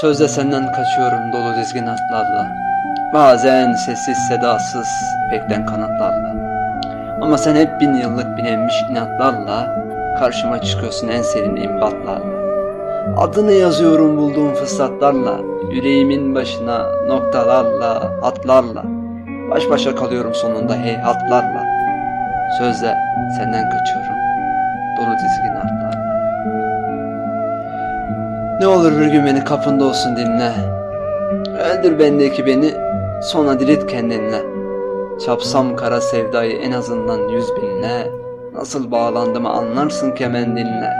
Sözde senden kaçıyorum dolu dizgin atlarla. Bazen sessiz sedasız beklen kanatlarla. Ama sen hep bin yıllık binenmiş inatlarla karşıma çıkıyorsun en serin imbatlarla. Adını yazıyorum bulduğum fırsatlarla, yüreğimin başına noktalarla, hatlarla. Baş başa kalıyorum sonunda heyhatlarla. Sözle senden kaçıyorum, dolu dizgin artlarla. Ne olur bir gün beni kapında olsun dinle. Öldür bendeki beni, sonra dirilt kendinle. Çapsam kara sevdayı en azından yüz binle. Nasıl bağlandığımı anlarsın kemendinle.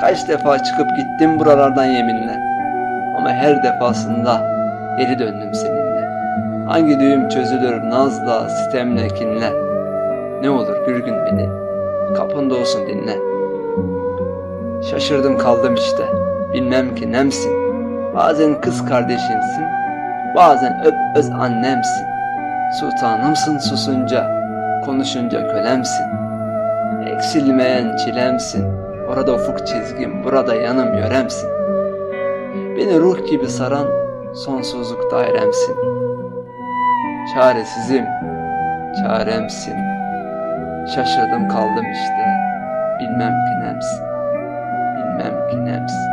Kaç defa çıkıp gittim buralardan yeminle. Ama her defasında geri döndüm seninle. Hangi düğüm çözülür nazla, sitemle, kinle. Ne olur bir gün beni kapında olsun dinle. Şaşırdım kaldım işte. Bilmem ki nemsin. Bazen kız kardeşimsin. Bazen öp öz annemsin. Sultanımsın susunca. Konuşunca kölemsin. Eksilmeyen çilemsin. Orada ufuk çizgim, burada yanım yöremsin. Beni ruh gibi saran sonsuzluk dairemsin. Çaresizim, çaremsin. Şaşırdım kaldım işte. Bilmem ki nemsin. Bilmem ki nemsin.